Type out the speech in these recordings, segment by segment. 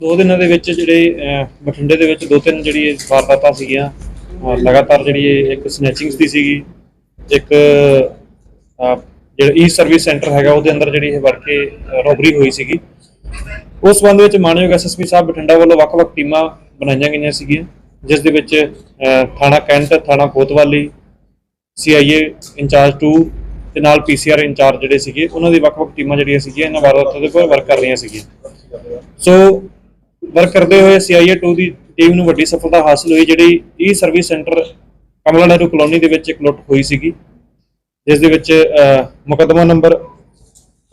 ਦੋ ਦਿਨਾਂ ਦੇ ਵਿੱਚ ਜਿਹੜੇ ਬਠਿੰਡੇ ਦੇ ਵਿੱਚ ਦੋ ਤਿੰਨ ਜਿਹੜੀ ਵਾਰਦਾਤਾਂ ਸੀਗੀਆਂ ਲਗਾਤਾਰ ਜਿਹੜੀ ਇਹ ਇੱਕ ਸਨੈਚਿੰਗਸ ਦੀ ਸੀਗੀ, ਇੱਕ ਜਿਹੜਾ ਈ ਸਰਵਿਸ ਸੈਂਟਰ ਹੈਗਾ ਉਹਦੇ ਅੰਦਰ ਜਿਹੜੀ ਇਹ ਵੜ ਰੋਬਰੀ ਹੋਈ ਸੀਗੀ। ਉਸ ਸੰਬੰਧ ਵਿੱਚ ਮਾਨਯੋਗ ਐਸਐਸਪੀ ਸਾਹਿਬ ਬਠਿੰਡਾ ਵੱਲੋਂ ਵੱਖ-ਵੱਖ ਟੀਮਾਂ ਬਣਾਈਆਂ ਗਈਆਂ ਸੀਗੀਆਂ, ਜਿਸ ਦੇ ਵਿੱਚ ਥਾਣਾ ਕੈਂਟ, ਥਾਣਾ ਕੋਤਵਾਲੀ ਸੀਆਈਏ ਇੰਚਾਰਜ 2 ਤੇ ਨਾਲ ਪੀਸੀਆਰ ਇੰਚਾਰਜ ਜਿਹੜੇ ਸੀਗੇ, ਉਹਨਾਂ ਦੀ ਵੱਖ-ਵੱਖ ਟੀਮਾਂ ਜਿਹੜੀਆਂ ਸੀਗੀਆਂ, ਇਹਨਾਂ ਵਾਰਦਾਤਾਂ ਦੇ ਉੱਪਰ ਵਰਕ ਕਰ ਰਹੀਆਂ ਸੀਗੀਆਂ। ਸੋ ਵਰਕ ਕਰਦੇ ਹੋਏ ਸੀਆਈਏ 2 ਦੀ ਟੀਮ ਨੂੰ ਵੱਡੀ ਸਫਲਤਾ ਹਾਸਲ ਹੋਈ ਜਿਹੜੀ e service centre Kamla Nehru colony ਦੇ ਵਿੱਚ ਇੱਕ ਲੁੱਟ ਹੋਈ ਸੀਗੀ। ਜਿਸ ਦੇ ਵਿੱਚ ਅਹ, ਨੰਬਰ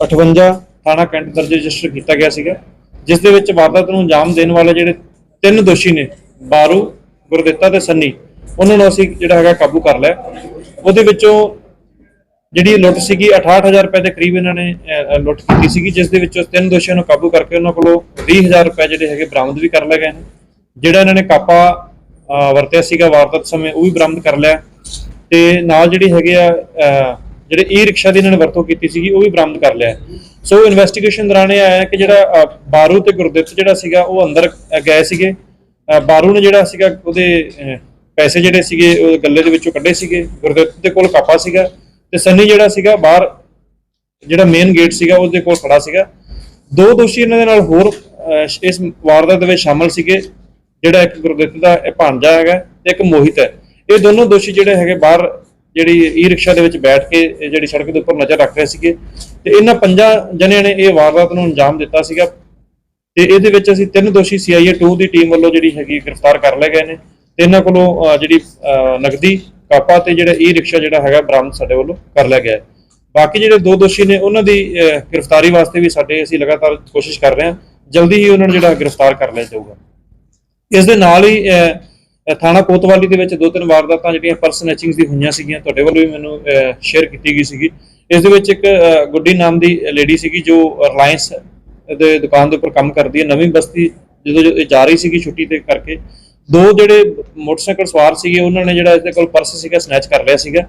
58 ਥਾਣਾ ਕੈਂਟ ਦਰਜ ਰਜਿਸਟਰ ਕੀਤਾ ਗਿਆ ਸੀਗਾ। ਜਿਸ ਦੇ ਵਿੱਚ ਵਾਰਦਾਤ ਨੂੰ ਅੰਜਾਮ ਦੇਣ ਵਾਲੇ ਜਿਹੜੇ ਤਿੰਨ ਦੋਸ਼ੀ ਨੇ ਬਾਰੂ ਗੁਰਦਿੱਤਾ ਤੇ ਸੰਨੀ ਉਹਨਾਂ ਨੂੰ ਅਸੀਂ ਜਿਹੜਾ ਹੈਗਾ ਕਾਬੂ ਕਰ ਲਿਆ। ਉਹਦੇ ਵਿੱਚੋਂ ਜਿਹੜੀ ਲੁੱਟ ਸੀਗੀ 68000 ਰੁਪਏ ਦੇ ਕਰੀਬ ਇਹਨਾਂ ਨੇ ਅਹ, ਲੁੱਟ ਕੀਤੀ ਸੀਗੀ ਜਿਸ ਦੇ ਵਿੱਚੋਂ ਤਿੰਨ ਦੋਸ਼ੀਆਂ ਨੂੰ ਕਾਬੂ ਕਰਕੇ ਉਹਨਾਂ ਕੋਲੋਂ 20000 ਰੁਪਏ ਜਿਹੜੇ ਹੈਗੇ ਬਰਾਮਦ ਵੀ ਕਰ ਲਏ ਗਏ ਨੇ। ਜਿਹੜਾ ਇਹਨਾਂ ਨੇ ਕਾਪਾ ਅਹ, ਵਰਤਿਆ ਸੀਗਾ ਵਾਰਦਾਤ ਸਮੇਂ ਉਹ ਵੀ ਬਰਾਮਦ ਕਰ ਲਿਆ। ਤੇ ਨਾਲ ਜਿਹੜੀ ਹੈਗੇ ਆ ਅਹ, ਜਿਹੜੇ ਈ ਰਿਕਸ਼ਾ ਦੀ ਇਹਨਾਂ ਨੇ ਵਰਤੋਂ ਕੀਤੀ ਸੀਗੀ ਉਹ ਵੀ ਬਰਾਮਦ ਕਰ ਲਿਆ। ਸੋ ਇਨਵੈਸਟੀਗੇਸ਼ਨ ਦੌਰਾਨ ਇਹ ਆਇਆ ਕਿ ਜਿਹੜਾ ਅਹ, ਬਾਰੂ ਤੇ ਗੁਰਦਿੱਤ ਜਿਹੜਾ ਸੀਗਾ ਉਹ ਅੰਦਰ ਅਹ, ਗਏ ਸੀਗੇ। ਅਹ, ਬਾਰੂ ਨੇ ਜਿਹੜਾ ਸੀਗਾ ਉਹਦੇ ਅਹ, ਪੈਸੇ ਜਿਹੜੇ ਸੀਗੇ ਉਹ ਗੱਲੇ ਦੇ ਵਿੱਚੋਂ ਕੱਢੇ ਸੀਗੇ। ਗੁਰਦਿੱਤ ਦੇ ਕੋਲ ਕਾਪਾ ਸੀਗਾ। ਤੇ ਸੰਨੀ ਜਿਹੜਾ ਸੀਗਾ ਬਾਹਰ ਜਿਹੜਾ ਮੇਨ ਗੇਟ ਸੀਗਾ ਉਹਦੇ ਕੋਲ ਖੜਾ ਸੀਗਾ। ਦੋ ਦੋਸ਼ੀ ਇਹਨਾਂ ਦੇ ਨਾਲ ਹੋਰ ਇਸ ਵਾਰਦਾਤ ਦੇ ਵਿੱਚ ਸ਼ਾਮਲ ਸੀਗੇ ਜਿਹੜਾ ਇੱਕ ਗੁਰਦਿੱਤ ਦਾ ਇਹ ਭਾਂਜਾ ਹੈਗਾ ਤੇ ਇੱਕ ਮੋਹਿਤ ਹੈ। ਇਹ ਦੋਨੋਂ ਦੋਸ਼ੀ ਜਿਹੜੇ ਹੈਗੇ ਬਾਹਰ ਜਿਹੜੀ ਈ ਰਿਕਸ਼ਾ ਦੇ ਵਿੱਚ ਬੈਠ ਕੇ ਇਹ ਜਿਹੜੀ ਸੜਕ ਦੇ ਉੱਪਰ ਨਜ਼ਰ ਰੱਖ ਰਹੇ ਸੀਗੇ। ਤੇ ਇਹਨਾਂ ਪੰਜਾਂ ਜਣਿਆਂ ਨੇ ਇਹ ਵਾਰਦਾਤ ਨੂੰ ਅੰਜਾਮ ਦਿੱਤਾ ਸੀਗਾ। ਤੇ ਇਹਦੇ ਵਿੱਚ ਅਸੀਂ ਤਿੰਨ ਦੋਸ਼ੀ ਸੀਆਈਏ 2 ਦੀ ਟੀਮ ਵੱਲੋਂ ਜਿਹੜੀ ਹੈਗੀ ਗ੍ਰਿਫਤਾਰ ਕਰ ਲਏ ਗਏ ਨੇ। ਤੇ ਇਹਨਾਂ ਕੋਲੋਂ ਜਿਹੜੀ ਅਹ, ਨਗਦੀ ਕਾਪਾ ਤੇ ਜਿਹੜਾ ਈ ਰਿਕਸ਼ਾ ਜਿਹੜਾ ਹੈਗਾ ਬਰਾਮਦ ਸਾਡੇ ਵੱਲੋਂ ਕਰ ਲਿਆ ਗਿਆ ਹੈ। ਬਾਕੀ ਜਿਹੜੇ ਦੋ ਦੋਸ਼ੀ ਨੇ, ਉਹਨਾਂ ਦੀ ਗ੍ਰਿਫਤਾਰੀ ਵਾਸਤੇ ਵੀ ਸਾਡੇ ਅਸੀਂ ਲਗਾਤਾਰ ਕੋਸ਼ਿਸ਼ ਕਰ ਰਹੇ ਹਾਂ। ਜਲਦੀ ਹੀ ਉਹਨਾਂ ਨੂੰ ਜਿਹੜਾ ਗ੍ਰਿਫਤਾਰ ਕਰ ਲਿਆ ਜਾਊਗਾ। ਇਸ ਦੇ ਨਾਲ ਹੀ ਥਾਣਾ ਕੋਤਵਾਲੀ ਦੇ ਵਿੱਚ ਦੋ ਤਿੰਨ ਵਾਰਦਾਤਾਂ ਜਿਹੜੀਆਂ ਪਰਸ ਸਨੈਚਿੰਗਸ ਦੀ ਹੋਈਆਂ ਸੀਗੀਆਂ, ਤੁਹਾਡੇ ਵੱਲੋਂ ਵੀ ਮੈਨੂੰ ਸ਼ੇਅਰ ਕੀਤੀ ਗਈ ਸੀਗੀ। ਇਸ ਦੇ ਵਿੱਚ ਇੱਕ ਗੁੱਡੀ ਨਾਮ ਦੀ ਲੇਡੀ ਸੀਗੀ ਜੋ ਰਿਲਾਇੰਸ ਦੇ ਦੁਕਾਨ ਦੇ ਉੱਪਰ ਕੰਮ ਕਰਦੀ ਹੈ। ਨਵੀਂ ਬਸਤੀ ਜਦੋਂ ਜੋ ਇਹ ਜਾ ਰਹੀ ਸੀਗੀ ਛੁੱਟੀ ਤੇ ਕਰਕੇ ਦੋ ਜਿਹੜੇ ਮੋਟਰਸਾਈਕਲ ਸਵਾਰ ਸੀਗੇ, ਉਹਨਾਂ ਨੇ ਜਿਹੜਾ ਇਸਦੇ ਕੋਲ ਪਰਸ ਸੀਗਾ ਸਨੈਚ ਕਰ ਲਿਆ ਸੀਗਾ।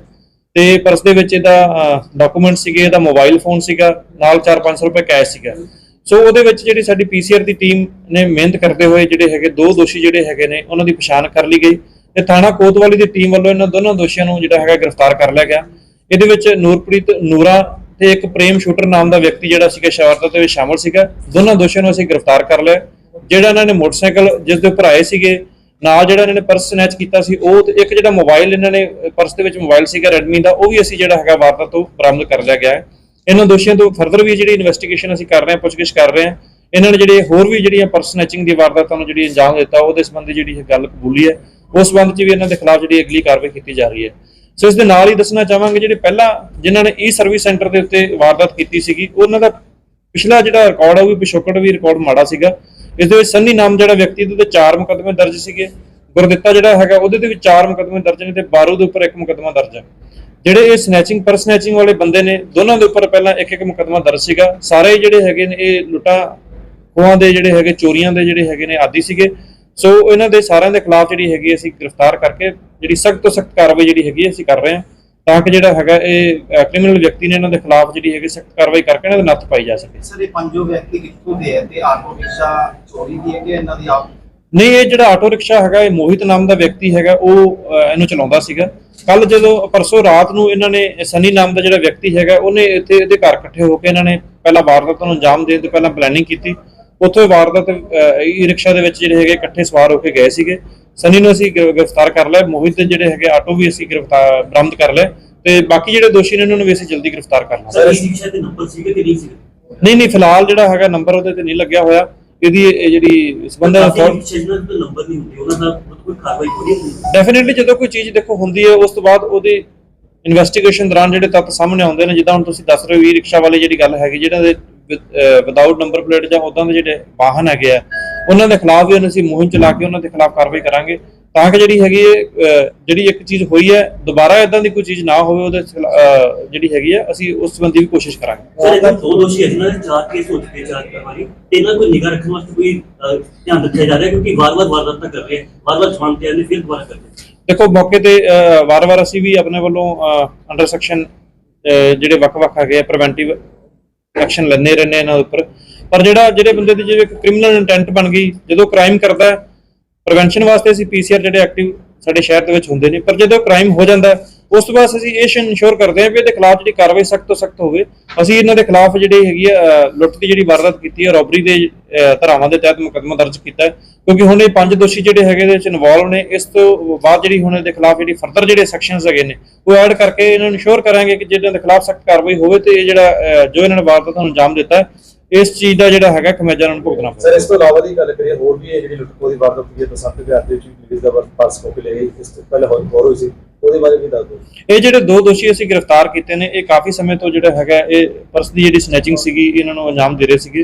ਤੇ ਪਰਸ ਦੇ ਵਿੱਚ ਇਹਦਾ ਡਾਕੂਮੈਂਟ ਸੀਗੇ, ਇਹਦਾ ਮੋਬਾਈਲ ਫੋਨ ਸੀਗਾ, ਨਾਲ 4-500 ਰੁਪਏ ਕੈਸ਼ ਸੀਗਾ। ਸੋ ਉਹਦੇ ਵਿੱਚ ਜਿਹੜੀ ਸਾਡੀ ਪੀਸੀਆਰ ਦੀ ਟੀਮ ਨੇ ਮਿਹਨਤ ਕਰਦੇ ਹੋਏ ਜਿਹੜੇ ਹੈਗੇ ਦੋ ਦੋਸ਼ੀ ਜਿਹੜੇ ਹੈਗੇ ਨੇ, ਉਹਨਾਂ ਦੀ ਪਛਾਣ ਕਰ ਲਈ ਗਈ। ਤੇ ਥਾਣਾ ਕੋਤਵਾਲੀ ਦੀ ਟੀਮ ਵੱਲੋਂ ਇਹਨਾਂ ਦੋਨਾਂ ਦੋਸ਼ੀਆਂ ਨੂੰ ਜਿਹੜਾ ਹੈਗਾ ਗ੍ਰਿਫਤਾਰ ਕਰ ਲਿਆ ਗਿਆ। ਇਹਦੇ ਵਿੱਚ ਨੂਰਪ੍ਰੀਤ ਨੂਰਾ ਤੇ ਇੱਕ ਪ੍ਰੇਮ ਸ਼ੂਟਰ ਨਾਮ ਦਾ ਵਿਅਕਤੀ ਜਿਹੜਾ ਸੀਗਾ ਸ਼ਰਾਰਤ ਦੇ ਵਿੱਚ ਸ਼ਾਮਲ ਸੀਗਾ। ਦੋਨਾਂ ਦੋਸ਼ੀਆਂ ਨੂੰ ਅਸੀਂ ਗ੍ਰਿਫਤਾਰ ਕਰ ਲਿਆ। ਜਿਹੜਾ ਇਹਨਾਂ ਨੇ ਮੋਟਰਸਾਈਕਲ ਜਿਸ ਦੇ ਉੱਪਰ ਆਏ ਸੀਗੇ ਨਾਲ ਜਿਹੜਾ ਇਹਨਾਂ ਨੇ ਪਰਸ ਸਨੈਚ ਕੀਤਾ ਸੀ, ਉਹ ਤੇ ਇੱਕ ਜਿਹੜਾ ਮੋਬਾਈਲ ਇਹਨਾਂ ਨੇ ਪਰਸ ਦੇ ਵਿੱਚ ਮੋਬਾਈਲ ਸੀਗਾ Redmi ਦਾ, ਉਹ ਵੀ ਅਸੀਂ ਜਿਹੜਾ ਹੈਗਾ ਵਾਰਦਾਤ ਤੋਂ ਬਰਾਮਦ ਕਰ ਲਿਆ ਗਿਆ ਹੈ। ਇਹਨਾਂ ਦੋਸ਼ੀਆਂ ਤੋਂ ਫਰਦਰ ਵੀ ਜਿਹੜੀ ਇਨਵੈਸਟੀਗੇਸ਼ਨ ਅਸੀਂ ਕਰ ਰਹੇ ਹਾਂ, ਪੁੱਛਗਿੱਛ ਕਰ ਰਹੇ ਹਾਂ। ਇਹਨਾਂ ਨੇ ਜਿਹੜੇ ਹੋਰ ਵੀ ਜਿਹੜੀਆਂ ਪਰਸ ਸਨੈਚਿੰਗ ਦੀ ਵਾਰਦਾਤਾਂ ਨੂੰ ਜਿਹੜੀ ਅੰਜਾਮ ਦਿੱਤਾ, ਉਹਦੇ ਸੰਬੰਧੀ ਜਿਹੜੀ ਇਹ ਗੱਲ ਕਬੂਲੀ ਹੈ, ਉਸ ਸੰਬੰਧ 'ਚ ਵੀ ਇਹਨਾਂ ਦੇ ਖਿਲਾਫ ਜਿਹੜੀ ਅਗਲੀ ਕਾਰਵਾਈ ਕੀਤੀ ਜਾ ਰਹੀ ਹੈ। ਸੋ ਇਸ ਦੇ ਨਾਲ ਹੀ ਦੱਸਣਾ ਚਾਹਾਂਗੇ, ਜਿਹੜੇ ਪਹਿਲਾਂ ਜਿਨ੍ਹਾਂ ਨੇ ਈ ਸਰਵਿਸ ਸੈਂਟਰ ਦੇ ਉੱਤੇ ਵਾਰਦਾਤ ਕੀਤੀ ਸੀਗੀ, ਉਹਨਾਂ ਦਾ ਪਿਛਲਾ ਜਿਹੜਾ ਰਿਕਾਰਡ ਹੈ ਉਹ ਵੀ ਪਿਛੋਕੜ ਵੀ ਰਿਕਾਰਡ ਮਾੜਾ ਸੀਗਾ। ਇਸ ਦੇ ਵਿੱਚ ਸੰਨੀ ਨਾਮ ਜਿਹੜਾ ਵਿਅਕਤੀ ਦੇ ਉੱਤੇ ਚਾਰ ਮੁਕੱਦਮੇ ਦਰਜ ਸੀਗੇ। ਗੁਰਦਿੱਤਾ ਜਿਹੜਾ ਹੈਗਾ, ਉਹਦੇ ਤੇ ਵੀ ਚਾਰ ਮੁਕੱਦਮੇ ਦਰਜ ਨੇ ਤੇ ਬਾਰੂ ਦੇ ਉੱਪਰ ਇੱਕ ਮੁਕੱਦਮਾ ਦਰਜ ਹੈ। ਜਿਹੜੇ ਇਹ ਸਨੈਚਿੰਗ ਪਰ ਸਨੈਚਿੰਗ ਵਾਲੇ ਬੰਦੇ ਨੇ, ਦੋਨਾਂ ਦੇ ਉੱਪਰ ਪਹਿਲਾਂ ਇੱਕ ਇੱਕ ਮੁਕੱਦਮਾ ਦਰਜ ਸੀਗਾ। ਸਾਰੇ ਹੀ ਜਿਹੜੇ ਹੈਗੇ ਨੇ, ਇਹ ਲੁੱਟਾਂ, ਖੋਹਾਂ ਦੇ ਜਿਹੜੇ ਹੈਗੇ, ਚੋਰੀਆਂ ਦੇ ਜਿਹੜੇ ਹੈਗੇ ਨੇ ਆਦੀ ਸੀਗੇ। ਸੋ ਇਹਨਾਂ ਦੇ ਸਾਰਿਆਂ ਦੇ ਖਿਲਾਫ ਜਿਹੜੀ ਹੈਗੀ, ਅਸੀਂ ਗ੍ਰਿਫਤਾਰ ਕਰਕੇ ਜਿਹੜੀ ਸਖਤ ਤੋਂ ਸਖਤ ਕਾਰਵਾਈ ਜਿਹੜੀ ਹੈਗੀ ਹੈ ਅਸੀਂ ਕਰ ਰਹੇ ਹਾਂ। ਤਾਂ ਕਿ ਜਿਹੜਾ ਹੈਗਾ ਇਹ ਕ੍ਰਿਮੀਨਲ ਵਿਅਕਤੀ ਨੇ ਇਹਨਾਂ ਦੇ ਖਿਲਾਫ ਜਿਹੜੀ ਹੈਗੀ ਸਖਤ ਕਾਰਵਾਈ ਕਰਕੇ ਇਹਨਾਂ ਦੇ ਨੱਥ ਪਾਈ ਜਾ ਸਕੇ। ਸਰ ਇਹ ਪੰਜੋ ਵਿਅਕਤੀ ਕਿੱਥੋਂ ਦੇ ਹੈ ਤੇ ਆਟੋ ਰਿਕਸ਼ਾ ਚੋਰੀ ਦੀ ਹੈ ਕਿ ਇਹਨਾਂ ਦੀ ਆਪ? ਨਹੀਂ ਇਹ ਜਿਹੜਾ ਆਟੋ ਰਿਕਸ਼ਾ ਹੈਗਾ ਇਹ ਮੋਹਿਤ ਨਾਮ ਦਾ ਵਿਅਕਤੀ ਹੈਗਾ ਉਹ ਅਹ, ਇਹਨੂੰ ਚਲਾਉਂਦਾ ਸੀਗਾ। ਕੱਲ ਜਦੋਂ ਪਰਸੋਂ ਰਾਤ ਨੂੰ ਇਹਨਾਂ ਨੇ ਸਨੀ ਨਾਮ ਦਾ ਜਿਹੜਾ ਵਿਅਕਤੀ ਹੈਗਾ ਉਹਨੇ ਇੱਥੇ ਇਹਦੇ ਘਰ ਇਕੱਠੇ ਹੋ ਕੇ ਇਹਨਾਂ ਨੇ ਪਹਿਲਾਂ ਵਾਰਦਾਤ ਨੂੰ ਅੰਜਾਮ ਦੇਣ ਤੋਂ ਪਹਿਲਾਂ ਪਲੈਨਿੰਗ ਕੀਤੀ। ਉੱਥੇ ਵਾਰਦਾਤ ਈ ਰਿਕਸ਼ਾ ਦੇ ਵਿੱਚ ਜਿਹੜੇ ਹੈਗੇ ਇਕੱਠੇ ਸਵਾਰ ਹੋ ਕੇ ਗਏ ਸੀਗੇ। ਸਨੀ ਨੂੰ ਅਸੀਂ ਗ੍ਰਿ- ਗ੍ਰਿਫਤਾਰ ਕਰ ਲਿਆ। ਮੋਹਿਤ ਦੇ ਜਿਹੜੇ ਹੈਗੇ ਆਟੋ ਵੀ ਅਸੀਂ ਗ੍ਰਿਫਤਾਰ ਬਰਾਮਦ ਕਰ ਲਏ। ਤੇ ਬਾਕੀ ਜਿਹੜੇ ਦੋਸ਼ੀ ਨੇ ਉਹਨਾਂ ਨੂੰ ਵੀ ਅਸੀਂ ਜਲਦੀ ਗ੍ਰਿਫਤਾਰ ਕਰਨਾ ਸਰ ਇਸ ਰਿਕਸ਼ਾ ਤੇ ਨੰਬਰ ਸੀਗੇ ਕਿ ਨਹੀਂ ਸੀਗੇ? ਨਹੀਂ ਨਹੀਂ ਫਿਲਹਾਲ ਜਿਹੜਾ ਹੈਗਾ ਨੰਬਰ ਉਹਦੇ ਤੇ ਨਹੀਂ ਲੱਗਿਆ ਹੋਇਆ। ਇਹਦੀ ਇਹ ਜਿਹੜੀ ਸਬੰਧਤ ਰਿਕਸ਼ਾ ਜਿਹਨਾਂ ਦੇ ਨੰਬਰ ਨਹੀਂ ਹੁੰਦੇ ਉਹਨਾਂ ਦਾ ਕੋਈ ਕਾਰਵਾਈ ਥੋੜੀ ਹੁੰਦੀ ਡੈਫੀਨਿਟਲੀ ਜਦੋਂ ਕੋਈ ਚੀਜ਼ ਦੇਖੋ ਹੁੰਦੀ ਹੈ ਉਸ ਤੋਂ ਬਾਅਦ ਉਹਦੀ ਇਨਵੈਸਟੀਗੇਸ਼ਨ ਦੌਰਾਨ ਜਿਹੜੇ ਤੱਥ ਸਾਹਮਣੇ ਆਉਂਦੇ ਨੇ ਜਿੱਦਾਂ ਹੁਣ ਤੁਸੀਂ ਦੱਸ ਰਹੇ ਹੋ ਵੀ ਰਿਕਸ਼ਾ ਵਾਲੀ ਜਿਹੜੀ ਗੱਲ ਹੈਗੀ ਜਿਹੜਾ ਦੇ ਵਿਦਆਊਟ ਨੰਬਰ ਪਲੇਟ ਜਾਂ ਉਦਾਂ ਦੇ ਜਿਹੜੇ ਵਾਹਨ ਹੈਗੇ ਆ ਉਹਨਾਂ ਦੇ ਖਿਲਾਫ ਵੀ ਅਸੀਂ ਮੁਹਿੰਮ ਚਲਾ ਕੇ ਉਹਨਾਂ ਦੇ ਖਿਲਾਫ ਕਾਰਵਾਈ ਕਰਾਂਗੇ ਤਾਂ ਕਿ ਜਿਹੜੀ ਹੈਗੀ ਜਿਹੜੀ ਇੱਕ ਚੀਜ਼ ਹੋਈ ਹੈ ਦੁਬਾਰਾ ਇਦਾਂ ਦੀ ਕੋਈ ਚੀਜ਼ ਨਾ ਹੋਵੇ ਉਹਦੇ ਜਿਹੜੀ ਹੈਗੀ ਹੈ ਅਸੀਂ ਉਸ ਸੰਬੰਧੀ ਵੀ ਕੋਸ਼ਿਸ਼ ਕਰਾਂਗੇ। ਸਰ ਇਹਨਾਂ ਦੋ ਦੋਸ਼ੀ ਜਿਨ੍ਹਾਂ ਦੇ ਚਾਰ ਕੇਸ ਹੋ ਚੁੱਕੇ ਚਾਰ ਕਰਵਾਈ। ਤੇ ਇਹਨਾਂ ਕੋਈ ਨਿਗਾਹ ਰੱਖਣ ਵਾਸਤੇ ਕੋਈ ਧਿਆਨ ਰੱਖਿਆ ਜਾ ਰਿਹਾ ਕਿਉਂਕਿ ਵਾਰ-ਵਾਰ ਵਾਰਦਾਤਾਂ ਕਰ ਰਹੇ ਵਾਰ-ਵਾਰ ਛਾਣ ਤੇ ਆਉਂਦੇ ਫਿਰ ਦੁਬਾਰਾ ਕਰਦੇ ਦੇਖੋ ਮੌਕੇ ਤੇ ਵਾਰ-ਵਾਰ ਅਸੀਂ ਵੀ ਆਪਣੇ ਵੱਲੋਂ ਅੰਡਰ ਸੈਕਸ਼ਨ ਜਿਹੜੇ ਵੱਖ-ਵੱਖ ਹੈਗੇ ਆ ਪ੍ਰੀਵੈਂਟਿਵ ਐਕਸ਼ਨ ਲੈਂਦੇ ਰਹਿੰਦੇ ਇਹਨਾਂ ਉੱਪਰ। ਪਰ ਜਿਹੜਾ ਜਿਹੜੇ ਬੰਦੇ ਦੀ ਜਿਵੇਂ ਕ੍ਰਿਮੀਨਲ ਇੰਟੈਂਟ ਬਣ ਗਈ, ਜਦੋਂ ਕ੍ਰਾਈਮ ਕਰਦਾ ਹੈ ਪ੍ਰੀਵੈਂਸ਼ਨ ਵਾਸਤੇ ਅਸੀਂ ਪੀਸੀਆਰ ਜਿਹੜੇ ਐਕਟਿਵ ਸਾਡੇ ਸ਼ਹਿਰ ਦੇ ਵਿੱਚ ਹੁੰਦੇ ਨੇ, ਪਰ ਜਦੋਂ ਕ੍ਰਾਈਮ ਹੋ ਜਾਂਦਾ ਉਸ ਤੋਂ ਬਾਅਦ ਅਸੀਂ ਇਹ ਇਨਸ਼ੋਰ ਕਰਦੇ ਹਾਂ ਵੀ ਇਹਦੇ ਖਿਲਾਫ ਜਿਹੜੀ ਕਾਰਵਾਈ ਸਖਤ ਤੋਂ ਸਖਤ ਹੋਵੇ। ਅਸੀਂ ਇਹਨਾਂ ਦੇ ਖਿਲਾਫ ਜਿਹੜੀ ਹੈਗੀ ਹੈ ਲੁੱਟ ਦੀ ਜਿਹੜੀ ਵਾਰਦਾਤ ਕੀਤੀ ਹੈ ਰੋਬਰੀ ਦੇ ਅਹ, ਧਾਰਾਵਾਂ ਦੇ ਤਹਿਤ ਮੁਕੱਦਮਾ ਦਰਜ ਕੀਤਾ ਹੈ। ਕਿਉਂਕਿ ਹੁਣ ਇਹ ਪੰਜ ਦੋਸ਼ੀ ਜਿਹੜੇ ਹੈਗੇ ਇਹਦੇ ਵਿੱਚ ਇਨਵੋਲਵ ਨੇ ਇਸ ਤੋਂ ਬਾਅਦ ਜਿਹੜੀ ਹੁਣ ਇਹਦੇ ਖਿਲਾਫ ਜਿਹੜੀ ਫਰਦਰ ਜਿਹੜੇ ਸੈਕਸ਼ਨਸ ਹੈਗੇ ਨੇ ਉਹ ਐਡ ਕਰਕੇ ਇਹਨਾਂ ਨੂੰ ਇਨਸ਼ੋਰ ਕਰਾਂਗੇ ਕਿ ਜਿਹਨਾਂ ਦੇ ਖਿਲਾਫ ਸਖਤ ਕਾਰਵਾਈ ਹੋਵੇ ਤੇ ਇਹ ਜਿਹੜਾ ਜੋ ਇਹਨਾਂ ਨੇ ਵਾਰਦਾਤ ਨੂੰ ਅੰਜਾਮ ਦਿੱਤਾ ਇਸ ਚੀਜ਼ ਦਾ ਜਿਹੜਾ ਹੈਗਾ ਖਮਿਆਜਾ ਨੂੰ ਭੁਗਤਣਾ ਸਰ ਇਸ ਤੋਂ ਇਲਾਵਾ ਦੀ ਗੱਲ ਕਰੀਏ ਹੋਰ ਵੀ ਇਹ ਜਿਹੜੀ ਲੁੱਟਖੋ ਦੀ ਵਾਰਦਾਤ ਹੋਈ ਹੈ ਬਸੰਤ ਵਿਹਾਰ ਦੇ ਵਿੱਚ ਲੇਡੀਜ਼ ਦਾ ਪਰਸ ਖੋ ਕੇ ਲੈ ਗਈ ਇਸ ਤੋਂ ਪਹਿਲਾਂ ਹੋਰ ਹੋਰ ਹੋਈ ਸੀ ਉਹਦੇ ਬਾਰੇ ਵੀ ਦੱਸ ਦਿਓ। ਇਹ ਜਿਹੜੇ ਦੋ ਦੋਸ਼ੀ ਅਸੀਂ ਗ੍ਰਿਫਤਾਰ ਕੀਤੇ ਨੇ ਇਹ ਕਾਫੀ ਸਮੇਂ ਤੋਂ ਜਿਹੜਾ ਹੈਗਾ ਇਹ ਪਰਸ ਦੀ ਜਿਹੜੀ ਸਨੈਚਿੰਗ ਸੀਗੀ ਇਹਨਾਂ ਨੂੰ ਅੰਜਾਮ ਦੇ ਰਹੇ ਸੀਗੇ।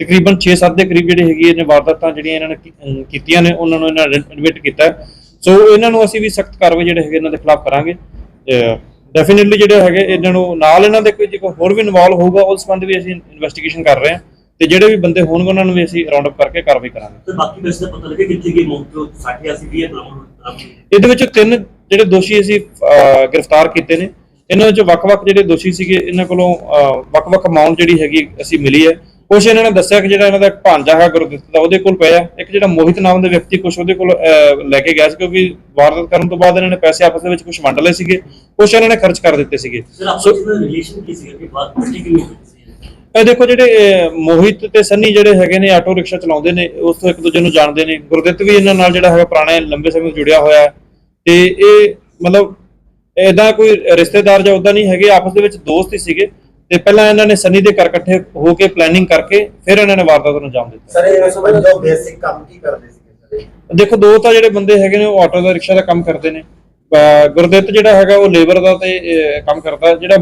ਤਕਰੀਬਨ 6-7 ਦੇ ਕਰੀਬ ਜਿਹੜੀ ਹੈਗੀ ਇਹਨੇ ਵਾਰਦਾਤਾਂ ਜਿਹੜੀਆਂ ਇਹਨਾਂ ਨੇ ਕੀ- ਅਮ ਕੀਤੀਆਂ ਨੇ ਉਹਨਾਂ ਨੂੰ ਇਹਨਾਂ ਨੇ ਐਡਮਿਟ ਕੀਤਾ। ਹੈ। ਸੋ ਇਹਨਾਂ ਨੂੰ ਅਸੀਂ ਵੀ ਸਖਤ ਕਾਰਵਾਈ ਜਿਹੜੇ ਹੈਗੇ ਇਹਨਾਂ ਦੇ ਖਿਲਾਫ ਕਰਾਂਗੇ। ਡੈਫੀਨਿਟਲੀ ਜਿਹੜੇ ਹੈਗੇ ਇਹਨਾਂ ਨੂੰ ਨਾਲ ਇਹਨਾਂ ਦੇ ਕੋਈ ਜੇ ਕੋਈ ਹੋਰ ਵੀ ਇਨਵੋਲਵ ਹੋਊਗਾ ਉਸ ਸੰਬੰਧ ਵੀ ਅਸੀਂ ਇਨਵੈਸਟੀਗੇਸ਼ਨ ਕਰ ਰਹੇ ਹਾਂ ਤੇ ਜਿਹੜੇ ਵੀ ਬੰਦੇ ਹੋਣਗੇ ਉਹਨਾਂ ਨੂੰ ਵੀ ਅਸੀਂ ਰਾਉਂਡ ਅਪ ਕਰਕੇ ਕਾਰਵਾਈ ਕਰਾਂਗੇ। ਤੇ ਬਾਕੀ ਵੈਸੇ ਪਤਾ ਲੱਗੇ ਕਿੱਥੇ ਗਏ ਮੌਕੇ 60 ਅਸੀਂ ਵੀ ਇਹ ਇਹਦੇ ਵਿੱਚ ਤਿੰਨ ਜਿਹੜੇ ਦੋਸ਼ੀ ਅਸੀਂ ਗ੍ਰਿਫਤਾਰ ਕੀਤੇ ਨੇ। ਇਹਨਾਂ ਵਿੱਚ ਵੱਖ-ਵੱਖ ਜਿਹੜੇ ਦੋਸ਼ੀ ਸੀਗੇ ਇਹਨਾਂ ਕੋਲੋਂ ਵੱਖ-ਵੱਖ ਅਮਾਉਂਟ ਜਿਹੜੀ ਹੈਗੀ ਅਸੀਂ ਮਿਲੀ ਹੈ। ਕੁਝ ਇਹਨਾਂ ਨੇ ਦੱਸਿਆ ਕਿ ਜਿਹੜਾ ਇਹਨਾਂ ਦਾ ਇੱਕ ਭਾਂਜਾ ਹੈ ਗੁਰਦਿੱਤ ਦਾ ਉਹਦੇ ਕੋਲ ਪਿਆ। ਇੱਕ ਜਿਹੜਾ ਮੋਹਿਤ ਨਾਮ ਦੇ ਵਿਅਕਤੀ ਕੁਝ ਉਹਦੇ ਕੋਲ ਲੈ ਕੇ ਗਿਆ ਸੀ ਕਿਉਂਕਿ ਵਾਰਦਾਤ ਕਰਨ ਤੋਂ ਬਾਅਦ ਇਹਨਾਂ ਨੇ ਪੈਸੇ ਆਪਸ ਦੇ ਵਿੱਚ ਕੁਝ ਵੰਡ ਲਏ ਸੀਗੇ। ਕੁਝ ਇਹਨਾਂ ਨੇ ਖਰਚ ਕਰ ਦਿੱਤੇ ਸੀਗੇ। ਵਿੱਚ ਰਿਲੇਸ਼ਨ ਕੀ ਸੀਗਾ? ਕਿ ਬਾਤ ਸੀ ਇਹ ਦੇਖੋ ਜਿਹੜੇ ਮੋਹਿਤ ਤੇ ਸੰਨੀ ਜਿਹੜੇ ਹੈਗੇ ਨੇ ਆਟੋ ਰਿਕਸ਼ਾ ਚਲਾਉਂਦੇ ਨੇ ਉਸ ਤੋਂ ਇੱਕ ਦੂਜੇ ਨੂੰ ਜਾਣਦੇ ਨੇ। ਗੁਰਦਿੱਤ ਵੀ ਇਹਨਾਂ ਨਾਲ ਜਿਹੜਾ ਹੈਗਾ ਪੁਰਾਣੇ ਲੰਬੇ ਸਮੇਂ ਤੋਂ ਜੁੜਿਆ ਹੋਇਆ ਹੈ। ਤੇ ਇਹ ਮਤਲਬ ਇਦਾਂ ਕੋਈ ਰਿਸ਼ਤੇਦਾਰ ਜਾਂ ਉਦਾਂ ਨਹੀਂ ਹੈਗੇ ਆਪਸ ਦੇ ਵਿੱਚ ਦੋਸਤ ਹੀ ਸੀਗੇ। ਤੇ ਪਹਿਲਾਂ ਇਹਨਾਂ ਨੇ ਸੰਨੀ ਦੇ ਘਰ ਇਕੱਠੇ ਹੋ ਕੇ ਪਲੈਨਿੰਗ ਕਰਕੇ ਫਿਰ ਇਹਨਾਂ ਨੇ ਵਾਰਦਾਤ ਨੂੰ ਅੰਜਾਮ ਦਿੱਤਾ। ਸਰ ਇਹ ਸਮਝੋ ਬੇਸਿਕ ਕੰਮ ਕੀ ਕਰਦੇ ਸੀਗੇ ਸਰ? ਦੇਖੋ ਦੋ ਤਾਂ ਜਿਹੜੇ ਬੰਦੇ ਹੈਗੇ ਨੇ ਉਹ ਆਟੋ ਦਾ ਰਿਕਸ਼ਾ ਦਾ ਕੰਮ ਕਰਦੇ ਨੇ। ਗੁਰਦਿੱਤ ਜਿਹੜਾ ਹੈਗਾ ਉਹ ਲੇਬਰ ਦਾ ਤੇ ਕੰਮ ਕਰਦਾ। ਜਿਹੜਾ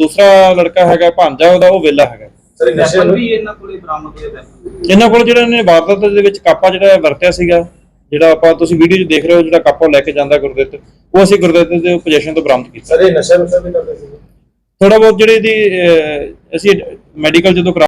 ਦੂਸਰਾ ਲੜਕਾ ਹੈਗਾ ਭਾਂਜਾ ਉਹਦਾ ਉਹ ਵਿਹਲਾ ਹੈਗਾ। ਸਰ ਇਹ ਨਸ਼ੇ ਵੈਪਨ ਨੂੰ ਵੀ ਇਹਨਾਂ ਕੋਲੇ ਬਰਾਮਦ ਹੋਏ ਵੈਪਨ ਇਹਨਾਂ ਕੋਲ ਜਿਹੜਾ ਇਹਨੇ ਵਾਰਦਾਤ ਦੇ ਵਿੱਚ ਕਾਪਾ ਜਿਹੜਾ ਵਰਤਿਆ ਸੀਗਾ ਜਿਹੜਾ ਆਪਾਂ ਤੁਸੀਂ ਵੀਡੀਓ 'ਚ ਦੇਖ ਰਹੇ ਹੋ ਜਿਹੜਾ ਕਾਪਾ ਲੈ ਕੇ ਜਾਂਦਾ ਗੁਰਦਿੱਤ। ਉਹ ਅਸੀਂ ਗੁਰਦਿੱਤ ਦੇ ਪੋਜੀਸ਼ਨ ਤੋਂ ਬਰਾਮਦ ਕੀਤਾ। ਸਰ ਇਹ ਨਸ਼ਾ ਨੁਸ਼ਾ ਵੀ ਕਰਦੇ ਸੀਗੇ? ਥੋੜਾ ਬਹੁਤ ਜਿਹੜੇ ਦੀ ਅਸੀਂ ਮੈਡੀਕਲ ਜਦੋਂ ਕਰਾ